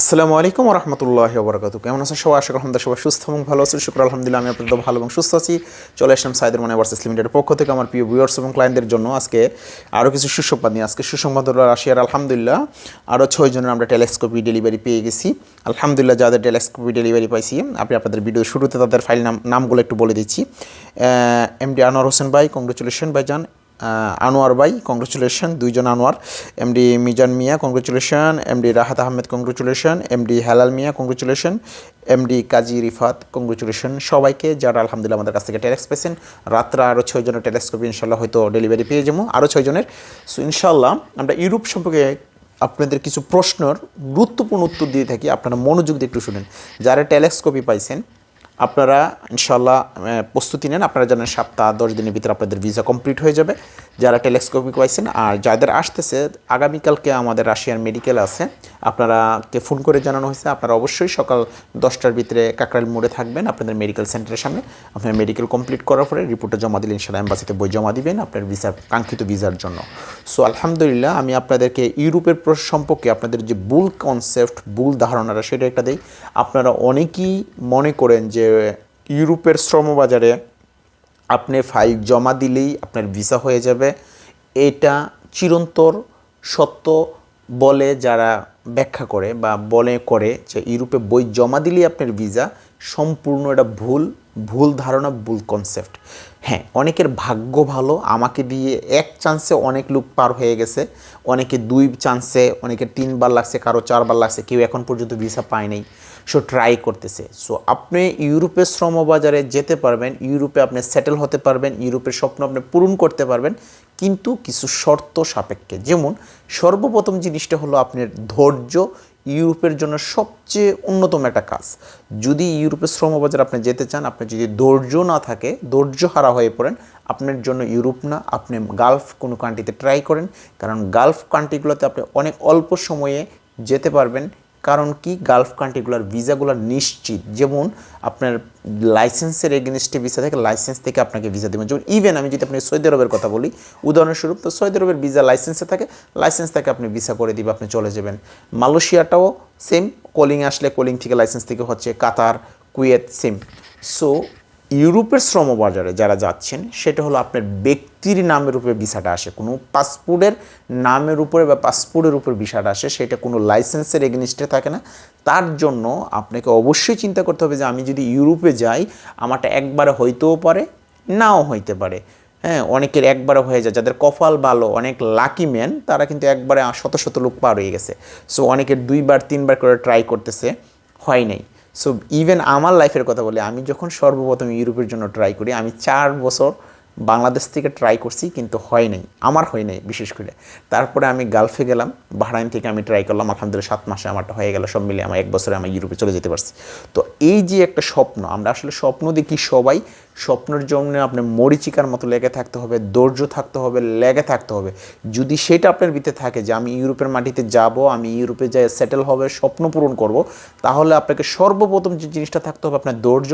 আসসালামু আলাইকুম রহমতুল্লাহ বরকাত কেমন আছেন সবাই? আশা আলহামদুলিল্লাহ সবাই সুস্থ এবং ভালো আছেন। শুক্র আলহামদুলিল্লাহ আমি আপনাদের ভালো এবং সুস্থ আছি। চলে আসলাম সাইদের মানে ভার্সেস লিমিটেডের পক্ষ থেকে আমার প্রিয় ভিউয়ার্স এবং ক্লায়েন্টদের জন্য আজকে আরও কিছু সুসংবাদ নিয়ে। আজকে সুসংবাদ হলো রাশিয়ার আলহামদুলিল্লাহ আরও ছয়জনের আমরা টেলেস্কোপি ডেলিভারি পেয়ে গেছি। আলহামদুলিল্লাহ যাদের টেলেস্কোপি ডেলিভারি পাইছি আপনি আপনাদের ভিডিও শুরুতে তাদের ফাইল নাম নামগুলো একটু বলে দিচ্ছি। এমডি আনোয়ার হোসেন ভাই কংগ্রেচুলেশন ভাই আহ, আনোয়ার ভাই কংগ্রেচুলেশন দুইজন Anwar. MD Mizan Mia congratulation MD Rahat Ahmed congratulation MD Helal Mia congratulation MD Kazi Rifat congratulation সবাইকে যারা আলহামদুলিল্লাহ আমাদের কাছ থেকে টেলেক্স পেয়েছেন, রাত্রে আরও ছয় জনের টেলেক্সকপি ইনশাল্লাহ হয়তো ডেলিভারি পেয়ে যাব আরও ছয় জনের। সো ইনশাল্লাহ আমরা ইউরোপ সম্পর্কে আপনাদের কিছু প্রশ্নের গুরুত্বপূর্ণ উত্তর দিয়ে থাকি, আপনারা মনোযোগ দিয়ে একটু শুনেন। যারা টেলেক্সকপি পাইছেন আপনারা ইনশাল্লাহ প্রস্তুতি নেন। আপনারা জানেন সপ্তাহ দশ দিনের ভিতরে আপনাদের ভিসা কমপ্লিট হয়ে যাবে। যারা টেলেস্কোপিক পাইছেন আর যাদের আসতেছে, আগামীকালকে আমাদের রাশিয়ান মেডিকেল আছে, আপনারাকে ফোন করে জানানো হয়েছে। আপনারা অবশ্যই সকাল দশটার ভিতরে কাকরাইল মোড়ে থাকবেন আপনাদের মেডিকেল সেন্টারের সামনে। আপনার মেডিকেল কমপ্লিট করার পরে রিপোর্টটা জমা দিলে ইনশাল্লাহ এম্বাসিতে বই জমা দিবেন আপনার ভিসা, কাঙ্ক্ষিত ভিসার জন্য। সো, আলহামদুলিল্লাহ, আমি আপনাদেরকে ইউরোপের সম্পর্কে আপনাদের যে ভুল কনসেপ্ট ভুল ধারণাটা, সেটা একটা দিই। আপনারা অনেকেই মনে করেন যে ইউরোপের শ্রমবাজারে আপনি ফাইল জমা দিলেই আপনার ভিসা হয়ে যাবে। এটা চিরন্তর সত্য বলে যারা ব্যাখ্যা করে বা বলে করে যে ইউরোপে বই জমা দিলেই আপনার ভিসা সম্পূর্ণ এটা ভুল ভুল ধারণা, ভুল কনসেপ্ট হ্যাঁ অনেকের ভাগ্য ভালো, আমাকে দিয়ে এক চান্সে অনেক লোক পার হয়ে গেছে, অনেকে দুই চান্সে অনেকে তিনবার লাগছে, কারও চারবার লাগছে, কেউ এখন পর্যন্ত ভিসা পায় নাই। সো ট্রাই করতেছে। সো আপনি ইউরোপের শ্রমবাজারে যেতে পারবেন, ইউরোপে আপনি সেটেল হতে পারবেন, ইউরোপের স্বপ্ন আপনি পূরণ করতে পারবেন, কিন্তু কিছু শর্ত সাপেক্ষে। যেমন, সর্বপ্রথম জিনিসটা হলো আপনার ধৈর্য, ইউরোপের জন্য সবচেয়ে অন্যতম একটা কাজ। যদি ইউরোপের শ্রমবাজার আপনি যেতে চান আপনি যদি ধৈর্য না থাকে ধৈর্য হারা হয়ে পড়েন, আপনার জন্য ইউরোপ না, আপনি গালফ কোনো কান্ট্রিতে ট্রাই করেন, কারণ গালফ কান্ট্রিগুলোতে আপনি অনেক অল্প সময়ে যেতে পারবেন কারণ কি গালফ কান্ট্রিগুলোর ভিসাগুলো নিশ্চিত। যেমন আপনার লাইসেন্সের এগেনস্টে ভিসা থাকে লাইসেন্স থেকে আপনাকে ভিসা দেবেন যেমন ইভেন আমি যদি আপনি সৌদি আরবের কথা বলি, উদাহরণস্বরূপ তো সৌদি আরবের ভিসা লাইসেন্সে থাকে লাইসেন্স থেকে আপনি ভিসা করে দিবে, আপনি চলে যাবেন। মালয়েশিয়াটাও সেম কলিং আসলে কলিং থেকে লাইসেন্স থেকে হচ্ছে, কাতার, কুয়েত সেম সো ইউরোপের শ্রমবাজারে যারা যাচ্ছেন, সেটা হলো আপনার ব্যক্তির নামের উপরে ভিসাটা আসে। কোনো পাসপোর্টের নামের উপরে বা পাসপোর্টের উপর ভিসাটা আসে, সেটা কোনো লাইসেন্সের এগেনিস্টে থাকে না। তার জন্য আপনাকে অবশ্যই চিন্তা করতে হবে যে আমি যদি ইউরোপে যাই, আমারটা একবারে হইতেও পারে, নাও হইতে পারে। হ্যাঁ অনেকের একবারে হয়ে যায়। যাদের কপাল ভালো, অনেক লাকি ম্যান, তারা কিন্তু একবারে শত শত লোক পার হয়ে গেছে। সো অনেকের দুইবার, তিনবার করে ট্রাই করতেছে, হয় নাই। সো ইভেন আমার লাইফের কথা বলি, আমি যখন সর্বপ্রথম ইউরোপের জন্য ট্রাই করি, আমি চার বছর বাংলাদেশ থেকে ট্রাই করছি, কিন্তু হয় নাই, আমার হয় নাই বিশেষ করে। তারপরে আমি গালফে গেলাম বাহরাইন থেকে আমি ট্রাই করলাম, আলহামদুলিল্লাহ সাত মাসে আমারটা হয়ে গেল, সব মিলে আমার এক বছরে আমি ইউরোপে চলে যেতে পারছি। তো এই যে একটা স্বপ্ন, আমরা আসলে স্বপ্ন দেখি সবাই, স্বপ্নের জন্য আপনি মরিচিকার মতো লেগে থাকতে হবে, ধৈর্য থাকতে হবে, লেগে থাকতে হবে। যদি সেটা আপনার ভিতরে থাকে যে আমি ইউরোপের মাটিতে যাব, আমি ইউরোপে যাই সেটেল হবে, স্বপ্ন পূরণ করব, তাহলে আপনাকে সর্বপ্রথম যে জিনিসটা থাকতে হবে আপনার ধৈর্য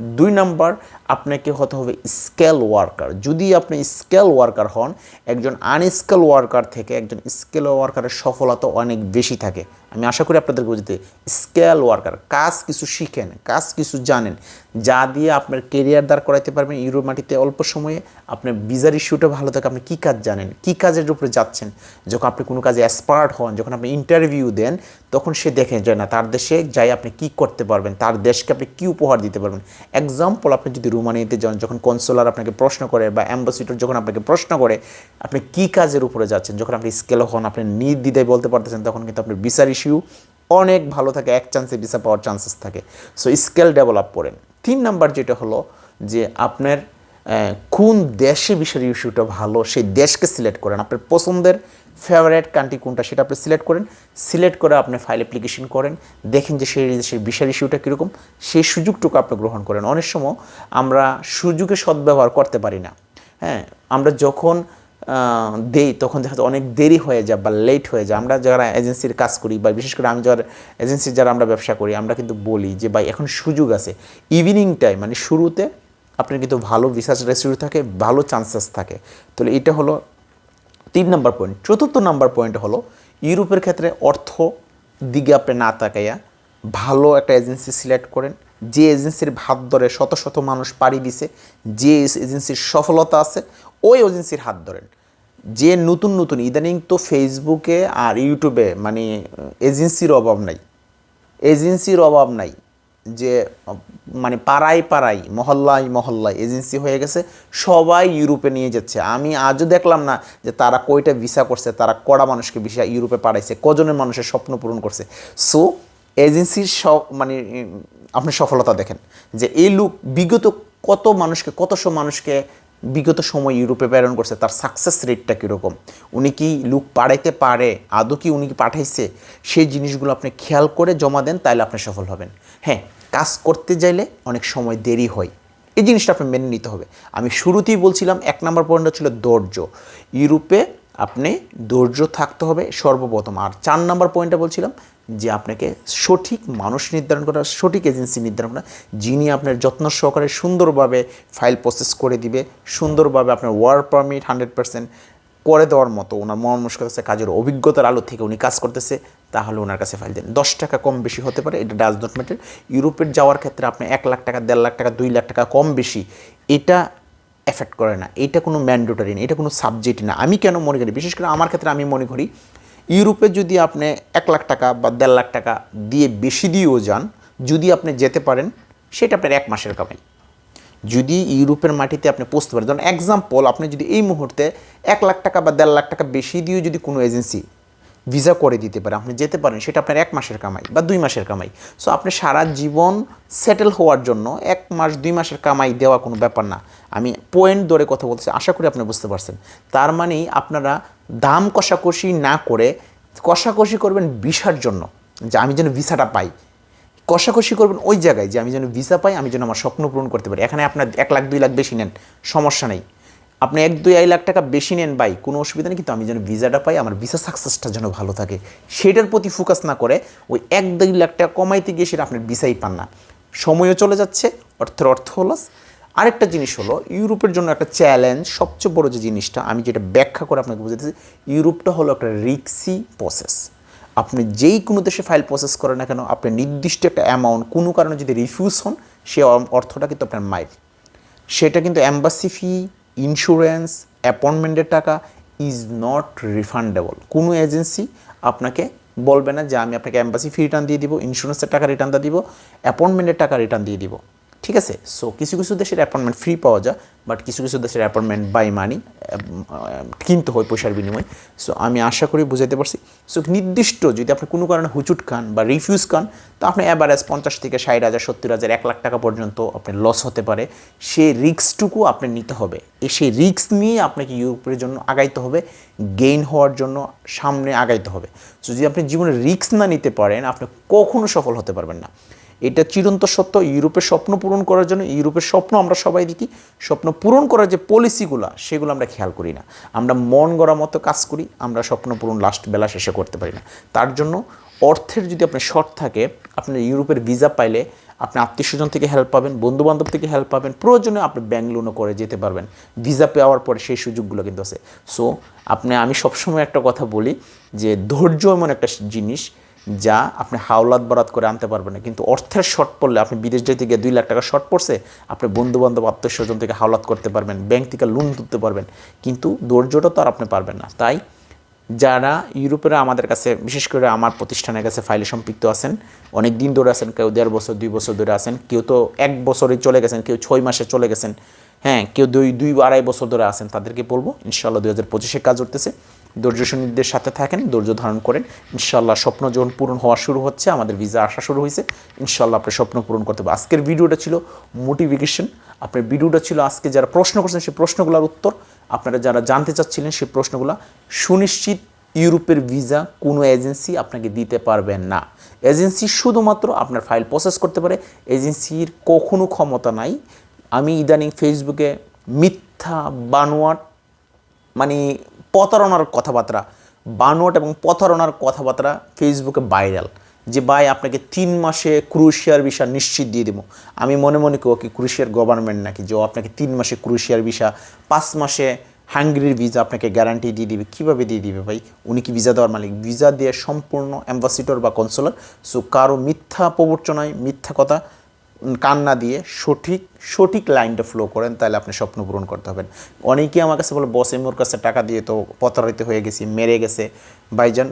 দুই নাম্বার, আপনাকে হতে হবে স্কেল ওয়ার্কার যদি আপনি স্কেল ওয়ার্কার হন, একজন আনস্কেল ওয়ার্কার থেকে একজন স্কেল ওয়ার্কারের সফলতা অনেক বেশি থাকে। আমি আশা করি আপনাদের বুঝতে স্কেল ওয়ার্কার, কাজ কিছু শিখেন, কাজ কিছু জানেন, যা দিয়ে আপনার কেরিয়ার দাঁড় করাইতে পারবেন ইউরো মাটিতে অল্প সময়ে। আপনার বিজার ইস্যুটা ভালো থাকে, আপনি কী কাজ জানেন, কী কাজের উপরে যাচ্ছেন। যখন আপনি কোনো কাজে এক্সপার্ট হন, যখন আপনি ইন্টারভিউ দেন, তখন সে দেখে যে না, তার দেশে যাই আপনি কি করতে পারবেন, তার দেশকে আপনি কী উপহার দিতে পারবেন। এক্সাম্পল আপনি যদি রুমানিয়াতে যান, যখন কনসোলার আপনাকে প্রশ্ন করে বা অ্যাম্বাসিডর যখন আপনাকে প্রশ্ন করে, আপনি কী কাজের উপরে যাচ্ছেন, যখন আপনি স্কেল হন, আপনি নির্দ্বিধায় বলতে পারতেছেন, তখন কিন্তু আপনার বিচার ইস্যু অনেক ভালো থাকে, এক চান্সে ভিসা পাওয়ার চান্সেস থাকে। সো স্কেল ডেভেলপ করেন। তিন নাম্বার যেটা হলো যে আপনার কোন দেশে বিষয়ের ইস্যুটা ভালো, সেই দেশকে সিলেক্ট করেন। আপনার পছন্দের ফেভারেট কান্ট্রি কোনটা সেটা আপনি সিলেক্ট করেন। সিলেক্ট করে আপনি ফাইল অ্যাপ্লিকেশন করেন। দেখেন যে সেই দেশের বিষয়ের ইস্যুটা কীরকম, সেই সুযোগটুকু আপনি গ্রহণ করেন। অনেক সময় আমরা সুযোগে সদ্ব্যবহার করতে পারি না। হ্যাঁ আমরা যখন দেই, তখন দেখা যায় অনেক দেরি হয়ে যায় বা লেট হয়ে যায়। আমরা যারা এজেন্সির কাজ করি বা বিশেষ করে আমি যারা এজেন্সির যারা আমরা ব্যবসা করি, আমরা কিন্তু বলি যে, ভাই, এখন সুযোগ আছে। ইভিনিং টাইম মানে শুরুতে আপনার কিন্তু ভালো রিসার্চ রেসিপি থাকে, ভালো চান্সেস থাকে। তাহলে এটা হলো তিন নম্বর পয়েন্ট চতুর্থ নাম্বার পয়েন্ট হলো, ইউরোপের ক্ষেত্রে অর্থ দিকে আপনি না তাকাইয়া ভালো একটা এজেন্সি সিলেক্ট করেন। যে এজেন্সির ভাত ধরে শত শত মানুষ পাড়ি দিছে, যে এজেন্সির সফলতা আছে ওই এজেন্সির হাত ধরেন। যে নতুন নতুন, ইদানিং তো ফেসবুকে আর ইউটিউবে মানে এজেন্সির অভাব নাই। এজেন্সির অভাব নাই যে মানে পাড়ায় পাড়ায়, মহল্লায় মহল্লায় এজেন্সি হয়ে গেছে, সবাই ইউরোপে নিয়ে যাচ্ছে। আমি আজও দেখলাম না যে তারা কয়টা ভিসা করছে, তারা কড়া মানুষকে ভিসা ইউরোপে পাঠাইছে, কজনের মানুষের স্বপ্ন পূরণ করছে। সো এজেন্সির সব মানে আপনি সফলতা দেখেন যে এই লুক বিগত কত মানুষকে, কত কতশো মানুষকে বিগত সময় ইউরোপে প্রেরণ করছে, তার সাকসেস রেটটা কীরকম? উনি কি লুক পাঠাইতে পারে? আদৌ কি উনি কি পাঠাইছে? সেই জিনিসগুলো আপনি খেয়াল করে জমা দেন তাহলে আপনি সফল হবেন। হ্যাঁ কাজ করতে চাইলে অনেক সময় দেরি হয়। এই জিনিসটা আপনি মেনে নিতে হবে। আমি শুরুতেই বলছিলাম, এক নম্বর পয়েন্টটা ছিল ধৈর্য। ইউরোপে আপনি ধৈর্য থাকতে হবে সর্বপ্রথম। আর চার নম্বর পয়েন্টটা বলছিলাম যে আপনাকে সঠিক মানুষ নির্ধারণ করা, সঠিক এজেন্সি নির্ধারণ করা, যিনি আপনার যত্ন সহকারে সুন্দরভাবে ফাইল প্রসেস করে দিবে, সুন্দরভাবে আপনার ওয়ার্ক পারমিট হান্ড্রেড পার্সেন্ট করে দেওয়ার মতো ওনার মনস্কতা কাজের অভিজ্ঞতার আলো থেকে উনি কাজ করতেছে, তাহলে ওনার কাছে ফাইল দেন। দশ টাকা কম বেশি হতে পারে, এটা ডাজ নট ম্যাটার ইউরোপের যাওয়ার ক্ষেত্রে আপনি এক লাখ টাকা, দেড় লাখ টাকা, দুই লাখ টাকা কম বেশি, এটা এফেক্ট করে না। এটা কোনো ম্যান্ডেটরি না, এটা কোনো সাবজেক্ট না। আমি কেন মনে করি? বিশেষ করে আমার ক্ষেত্রে আমি মনে করি ইউরোপে যদি আপনি এক লাখ টাকা বা দেড় লাখ টাকা দিয়ে বেশি দিয়েও যান, যদি আপনি যেতে পারেন, সেটা আপনার এক মাসের কামাই। যদি ইউরোপের মাটিতে আপনি পৌঁছতে পারেন ধরুন এক্সাম্পল আপনি যদি এই মুহূর্তে এক লাখ টাকা বা দেড় লাখ টাকা বেশি দিয়েও যদি কোনো এজেন্সি ভিসা করে দিতে পারে, আপনি যেতে পারেন, সেটা আপনার এক মাসের কামাই বা দুই মাসের কামাই। সো আপনি সারা জীবন সেটেল হওয়ার জন্য এক মাস, দুই মাসের কামাই দেওয়া কোনো ব্যাপার না। আমি পয়েন্ট ধরে কথা বলতেছি, আশা করি আপনি বুঝতে পারছেন। তার মানেই আপনারা দাম কষাকষি না করে কষাকষি করবেন ভিসার জন্য, যে আমি যেন ভিসাটা পাই। কষাকষি করবেন ওই জায়গায়, যে আমি যেন ভিসা পাই, আমি যেন আমার স্বপ্ন পূরণ করতে পারি। এখানে আপনার এক লাখ, দুই লাখ বেশি নেন, সমস্যা নেই। আপনি এক, দুই, আড়াই লাখ টাকা বেশি নেন বাই কোনো অসুবিধা নেই, কিন্তু আমি যেন ভিসাটা পাই, আমার ভিসা সাকসেসটা যেন ভালো থাকে। সেটার প্রতি ফোকাস না করে ওই এক, দুই লাখ টাকা কমাইতে গিয়ে সেটা আপনার ভিসাই পান না। সময়ও চলে যাচ্ছে, অর্থের অর্থ হলাস আরেকটা জিনিস হলো, ইউরোপের জন্য একটা চ্যালেঞ্জ সবচেয়ে বড় যে জিনিসটা, আমি যেটা ব্যাখ্যা করে আপনাকে বুঝাতেছি ইউরোপটা হলো একটা রিক্সি প্রসেস আপনি যেই কোনো দেশে ফাইল প্রসেস করেন না কেন, আপনি নির্দিষ্ট একটা অ্যামাউন্ট কোনো কারণে যদি রিফিউজ হন, সে অর্থটা কিন্তু আপনার মাইল। সেটা কিন্তু অ্যাম্বাসি ফি ইন্স্যুরেন্স অ্যাপয়েন্টমেন্টের টাকা ইজ নট রিফান্ডেবল কোনো এজেন্সি আপনাকে বলবে না যে, আমি আপনাকে অ্যাম্বাসি ফি রিটার্ন দিয়ে দিব ইন্স্যুরেন্সের টাকা রিটার্ন দিয়ে দিব অ্যাপয়েন্টমেন্টের টাকা রিটার্ন দিয়ে দিব। ঠিক আছে? সো কিছু কিছু দেশের অ্যাপয়েন্টমেন্ট ফ্রি পাওয়া যায় বাট কিছু কিছু দেশের অ্যাপয়েন্টমেন্ট বাই মানি কিনতে হয় পয়সার বিনিময়ে। সো আমি আশা করি বুঝাইতে পারছি। সো নির্দিষ্ট যদি আপনি কোনো কারণে হুচুট খান বা রিফিউজ খান, তো আপনি অ্যাভারেজ পঞ্চাশ থেকে ষাট হাজার, সত্তর হাজার, এক লাখ টাকা পর্যন্ত আপনার লস হতে পারে। সেই রিস্কটুকু আপনি নিতে হবে। সেই রিস্ক নিয়ে আপনাকে ইউরোপের জন্য আগাইতে হবে গেইন হওয়ার জন্য সামনে আগাইতে হবে। সো যদি আপনি জীবনে রিস্ক না নিতে পারেন, আপনি কখনো সফল হতে পারবেন না। এটা চিরন্ত সত্য ইউরোপের স্বপ্ন পূরণ করার জন্য ইউরোপের স্বপ্ন আমরা সবাই দেখি। স্বপ্ন পূরণ করার যে পলিসিগুলো, সেগুলো আমরা খেয়াল করি না। আমরা মন গড়া মতো কাজ করি, আমরা স্বপ্ন পূরণ লাস্ট বেলা শেষে করতে পারি না। তার জন্য অর্থের যদি আপনার শর্ট থাকে, আপনি ইউরোপের ভিসা পাইলে আপনি আত্মীয় স্বজন থেকে হেল্প পাবেন বন্ধু বান্ধব থেকে হেল্প পাবেন, প্রয়োজনে আপনি ব্যাংক লোনও করে যেতে পারবেন। ভিসা পাওয়ার পরে সেই সুযোগগুলো কিন্তু আছে। সো আপনি, আমি সবসময় একটা কথা বলি যে ধৈর্য এমন একটা জিনিস যা আপনি হাওলাত বরাত করে আনতে পারবেন না। কিন্তু অর্থের শর্ট পড়লে আপনি বিদেশ যেতে গিয়ে দুই লাখ টাকা শর্ট পড়ছে, আপনি বন্ধু বান্ধব আত্মীয় স্বজন থেকে হাওলাত করতে পারবেন ব্যাংক থেকে লোন তুলতে পারবেন। কিন্তু ধৈর্যটা তো আর আপনি পারবেন না। তাই যারা ইউরোপেরা আমাদের কাছে, বিশেষ করে আমার প্রতিষ্ঠানের কাছে ফাইলে সম্পৃক্ত আছেন অনেক দিন ধরে আছেন, কেউ দেড় বছর, দুই বছর ধরে আছেন, কেউ তো এক বছরে চলে গেছেন, কেউ ছয় মাসে চলে গেছেন হ্যাঁ কেউ দুই দুই আড়াই বছর ধরে আছেন, তাদেরকে বলব ইনশাল্লাহ দুই হাজার পঁচিশে কাজ করতেছে ধৈর্য সন্নিধিদের সাথে থাকেন, ধৈর্য ধারণ করেন। ইনশাল্লাহ স্বপ্ন যখন পূরণ হওয়া শুরু হচ্ছে, আমাদের ভিসা আসা শুরু হয়েছে। ইনশাল্লাহ আপনার স্বপ্ন পূরণ করতে হবে। আজকের ভিডিওটা ছিল মোটিভেশন আপনার ভিডিওটা ছিল আজকে যারা প্রশ্ন করছেন, সেই প্রশ্নগুলোর উত্তর আপনারা যারা জানতে চাচ্ছিলেন, সেই প্রশ্নগুলো সুনিশ্চিত ইউরোপের ভিসা কোনো এজেন্সি আপনাকে দিতে পারবেন না। এজেন্সি শুধুমাত্র আপনার ফাইল প্রসেস করতে পারে। এজেন্সির কখনো ক্ষমতা নাই। আমি ইদানিং ফেসবুকে মিথ্যা বানোয়াট মানে প্রতারণার কথাবার্তা, বানোয়াট এবং প্রতারণার কথাবার্তা ফেসবুকে ভাইরাল যে ভাই, আপনাকে তিন মাসে ক্রুশিয়ার ভিসা নিশ্চিত দিয়ে দেবো। আমি মনে মনে করি কি ক্রুশিয়ার গভর্নমেন্ট নাকি? যে আপনাকে তিন মাসে ক্রুশিয়ার ভিসা পাঁচ মাসে হাঙ্গেরির ভিসা আপনাকে গ্যারান্টি দিয়ে দিবে। কীভাবে দিয়ে দিবে ভাই? উনি কি ভিসা দেওয়ার মালিক? ভিসা দিয়ে সম্পূর্ণ অ্যাম্বাসিডর বা কনসুলার সো কারও মিথ্যা প্রবর্চনায় মিথ্যা কথা কান না দিয়ে সঠিক সঠিক লাইনটা ফ্লো করেন, তাহলে আপনি স্বপ্ন পূরণ করতে হবেন অনেকেই আমার কাছে বলে, বস এমোর কাছে টাকা দিয়ে তো প্রতারিত হয়ে গেছি, মেরে গেছে। ভাইজান,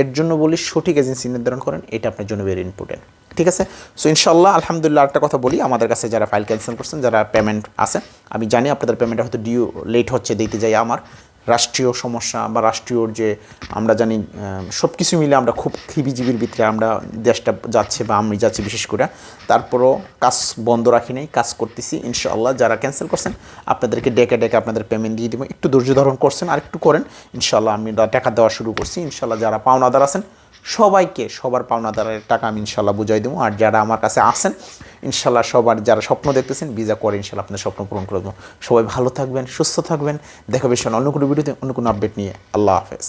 এর জন্য বলি, সঠিক এজেন্সি নির্ধারণ করেন, এটা আপনার জন্য ভেরি ইম্পর্টেন্ট ঠিক আছে? সো ইনশাল্লাহ আলহামদুলিল্লাহ একটা কথা বলি, আমাদের কাছে যারা ফাইল ক্যান্সেল করছেন, যারা পেমেন্ট আছে আমি জানি আপনাদের পেমেন্টটা হয়তো ডিউ লেট হচ্ছে দিতে যাই আমার। রাষ্ট্রীয় সমস্যা বা রাষ্ট্রীয় যে আমরা জানি সব কিছু মিলে আমরা খুব খিবিজিবির ভিতরে আমরা দেশটা যাচ্ছে বা আমি যাচ্ছি বিশেষ করে। তারপরও কাজ বন্ধ রাখি নাই, কাজ করতেছি, ইনশাআল্লাহ। যারা ক্যান্সেল করছেন, আপনাদেরকে ডেকে ডেকে আপনাদের পেমেন্ট দিয়ে দেবো। একটু ধৈর্য ধারণ করছেন আর একটু করেন, ইনশাআল্লাহ আমি টাকা দেওয়া শুরু করছি। ইনশাআল্লাহ যারা পাওনাদার আছেন সবাইকে সবার পাওনাদারের টাকা আমি ইনশাল্লাহ বুঝাই দেবো। আর যারা আমার কাছে আসেন ইনশাল্লাহ সবার যারা স্বপ্ন দেখতেছেন, ভিজা করে ইনশাল্লাহ আপনার স্বপ্ন পূরণ করে দেবো। সবাই ভালো থাকবেন, সুস্থ থাকবেন। দেখা বেশি অন্য কোনো ভিডিওতে, অন্য কোনো আপডেট নিয়ে। আল্লাহ হাফেজ।